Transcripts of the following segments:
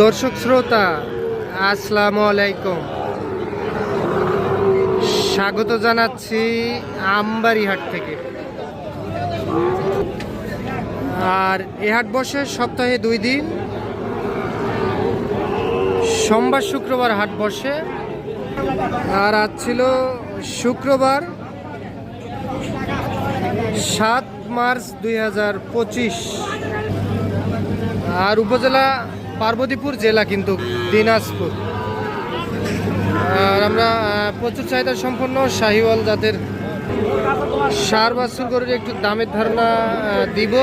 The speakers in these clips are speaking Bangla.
দর্শক শ্রোতা, আসসালামু আলাইকুম। স্বাগত জানাচ্ছি আমবাড়িহাট থেকে। আর এ হাট বসে সপ্তাহে দুই দিন। সোমবার, শুক্রবার হাট বসে। আর আজ ছিল শুক্রবার, সাত মার্চ দুই হাজার পঁচিশ। আর উপজেলা পার্বতীপুর জেলা কিন্তু দিনাজপুর। আর আমরা প্রচুর চাহিদা সম্পন্ন শাহিওয়াল জাতের সার বাছুর গরুর একটু দামের ধারণা দিব।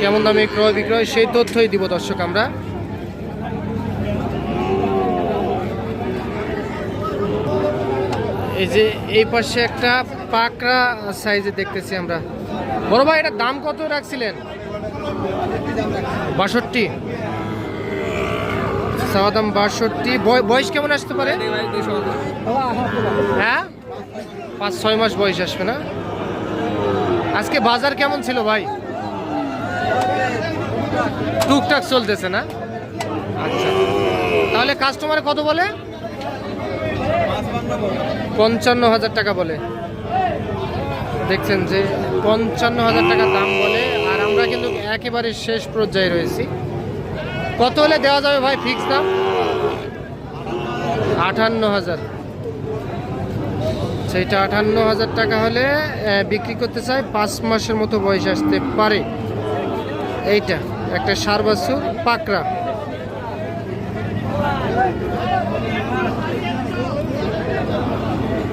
কেমন দামে ক্রয় বিক্রয় সেই তথ্যই দিব দর্শক আমরা। এই যে এই পাশে একটা পাকড়া সাইজে দেখতেছি আমরা। বড় ভাই, এটার দাম কত রাখছিলেন? বাষট্টি। চাওয়া দাম বাষট্টি। বয়- বয়স কেমন আসতে পারে? হ্যাঁ? পাঁচ, ছয় মাস বয়স আসবে না? আজকে বাজার কেমন ছিল ভাই? টুকটাক চলতেছে না? আচ্ছা। তাহলে কাস্টমার কত বলে? পঞ্চান্ন হাজার টাকা বলে। দেখছেন যে পঞ্চান্ন হাজার টাকা দাম বলে। একেবারে শেষ পর্যায়ে রয়েছি। কত হলে দেওয়া যাবে ভাই ফিক্স দাম? আটান্ন হাজার সেইটা আটান্ন হাজার টাকা হলে বিক্রি করতে চাই, পাঁচ মাসের মতো বয়স আসতে পারে। এইটা, একটা সার বাছুর পাকড়া।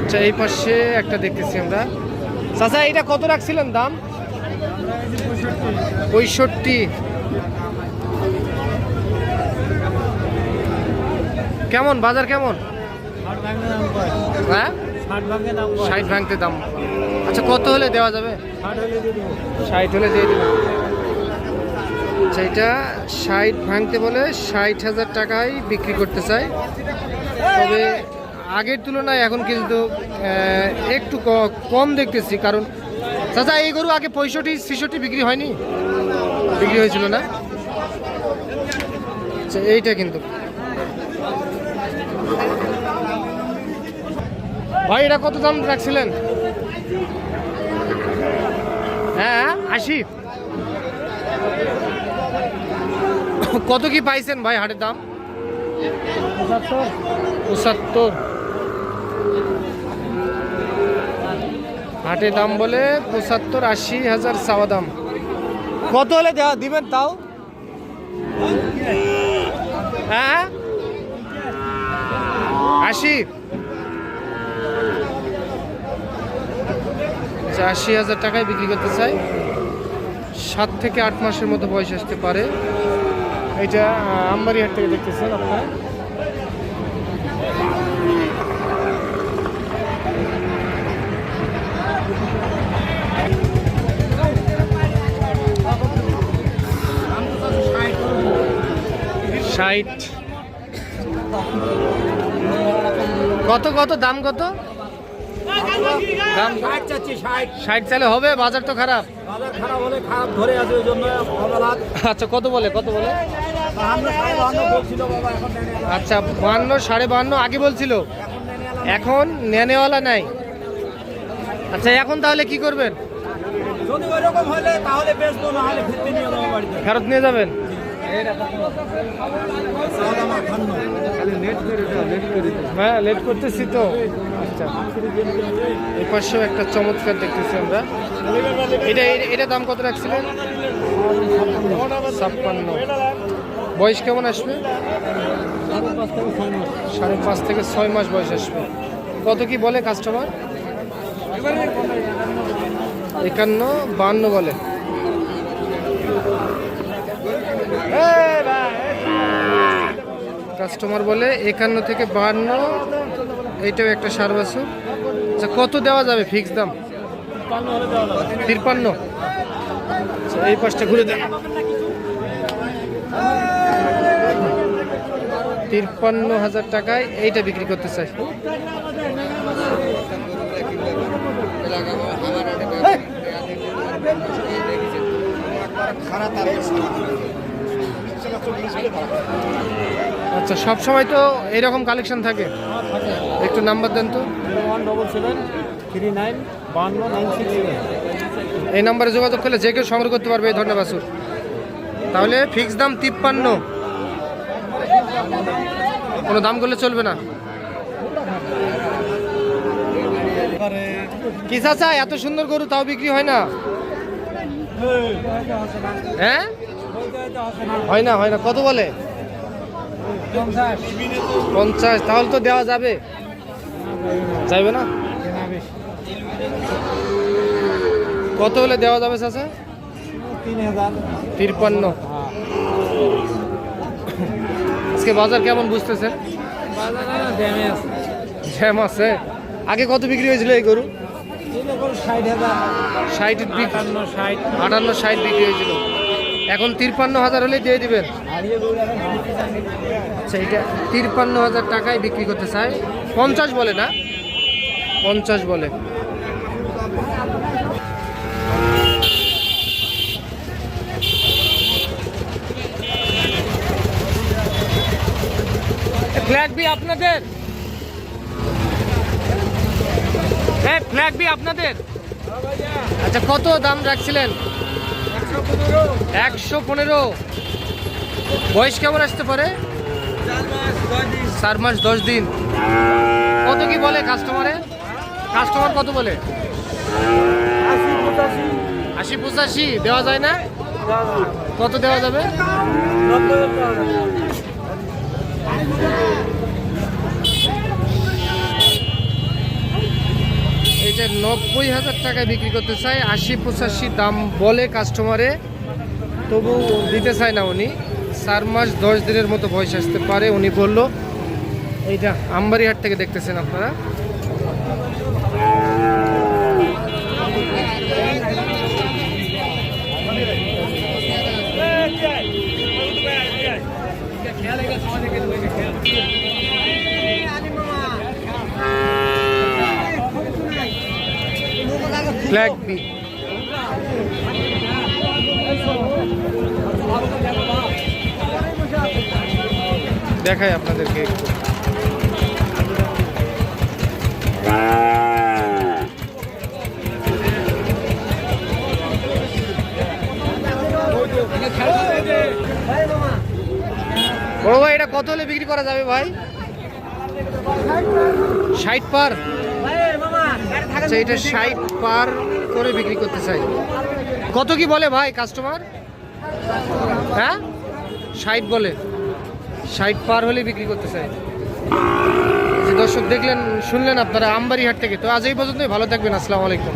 আচ্ছা এই পাশে একটা দেখতেছি আমরা। চাচা, এটা কত রাখছিলেন দাম? পঁয়ষট্টি। কেমন, বাজার কেমন? হ্যাঁ? ষাট ভাঙতে দাম। আচ্ছা কত হলে দেওয়া যাবে? ষাট হলে দিয়ে দিলাম। আচ্ছা এটা ষাট ভাঙতে বলে ষাট হাজার টাকায় বিক্রি করতে চাই। তবে আগের তুলনায় এখন কিন্তু একটু কম দেখতেছি, কারণ চাচা, এই গরু আগে পঁয়ষট্টি, ছেষট্টি বিক্রি হয়নি? বিক্রি হয়েছিল না? আচ্ছা এইটা কিন্তু। ভাই, এটা কত দাম রাখছিলেন? হ্যাঁ আশি। কত কি পাইছেন ভাই হাটের দাম? পঁচাত্তর। হাটে দাম বলে পঁচাত্তর আশি হাজার চাওয়া দাম। কত হলে দেওয়া দিবেন তাও? হ্যাঁ? আশি? আচ্ছা, আশি হাজার টাকায় বিক্রি করতে চাই। সাত থেকে আট মাসের মতো বয়স আসতে পারে। এটা আমবাড়ি হাট থেকে দেখতেছেন আপনারা? ষাট। কত কত দাম কত? দাম ষাট চালে হবে বাজার তো খারাপ। বাজার খারাপ হলে খারাপ ধরে আছে ওই জন্য অবলাদ। আচ্ছা কত বলে কত বলে? বাহান্ন সাড়ে বাহান্ন। আচ্ছা বান্ন সাড়ে বান্ন আগে বলছিল। এখন নেনেওয়ালা নাই। আচ্ছা এখন তাহলে কি করবেন? ফিরতে নিয়ে যাবেন। হ্যাঁ লেট করতেছি তো। আচ্ছা। একটা চমৎকার দেখতেছি আমরা। এটা এটা দাম কত ছাপ্পান্ন। বয়স কেমন আসবে? সাড়ে পাঁচ থেকে ছয় মাস বয়স আসবে। কত কি বলে কাস্টমার একান্ন, বান্ন বলে। কাস্টমার বলে একান্ন থেকে বান্ন এইটাও একটা সার বাছুর। আচ্ছা কত দেওয়া যাবে ফিক্স দাম? তিরপান্ন। আচ্ছা, এই পাশটা ঘুরে দেন তিরপান্ন হাজার টাকায় এইটা বিক্রি করতে চাই। খারাপ আচ্ছা সব সময় তো এইরকম কালেকশন থাকে। একটু নাম্বার দেন তো। One double seven three nine বান্ন নাইন সিক্স এই নাম্বারে যোগাযোগ করলে যে কেউ সংগ্রহ করতে পারবে এই ধরনের বাছুর তাহলে ফিক্স দাম তিপ্পান্ন। কোনো দাম করলে চলবে না। কি চাচা এত সুন্দর গরু তাও বিক্রি হয় না? হ্যাঁ? হয় না হয় না কত বলে? পঞ্চাশ। তাহলে তো দেওয়া যাবে। যাবে না? কত হলে দেওয়া যাবে চাচা? তিরপান্ন। আজকে বাজার কেমন বুঝতেছেন আছে জ্যাম আছে। আগে কত বিক্রি হয়েছিল এই গরু? ষাট আটান্ন ষাট বিক্রি হয়েছিল। এখন তিরপান্ন হাজার হলে দিয়ে দিবেন। আচ্ছা এটা তিরপান্ন হাজার টাকায় বিক্রি করতে চাই। পঞ্চাশ বলে না? পঞ্চাশ বলে। ফ্ল্যাগ বি আপনাদের? হ্যাঁ ফ্ল্যাগ বি আপনাদের? আচ্ছা কত দাম রাখছিলেন? একশো পনেরো। বয়স কেমন আসতে পারে? চার মাস, দশ দিন। কত কি বলে কাস্টমারে কাস্টমার কত বলে? আশি, পঁচাশি। দেওয়া যায় না? কত দেওয়া যাবে? এইটা নব্বই হাজার টাকায় বিক্রি করতে চায়, আশি, পঁচাশি দাম বলে কাস্টমারে তবু দিতে চায় না উনি। চার মাস, দশ দিনের মতো বয়স আসতে পারে, উনি বলল। এইটা আমবাড়িহাট থেকে দেখতেছেন আপনারা। ফ্ল্যাগ বি দেখাই আপনাদেরকে একটু। বড় ভাই, এটা কত হলে বিক্রি করা যাবে ভাই? ষাট পার? আচ্ছা এটা ষাট পার করে বিক্রি করতে চাই। কত কি বলে ভাই কাস্টমার? হ্যাঁ? ষাট বলে। ষাট পার হলে বিক্রি করতে চাই দর্শক দেখলেন, শুনলেন আপনারা আমবাড়ি হাট থেকে। তো আজ এই পর্যন্তই, ভালো থাকবেন, আসসালামু আলাইকুম।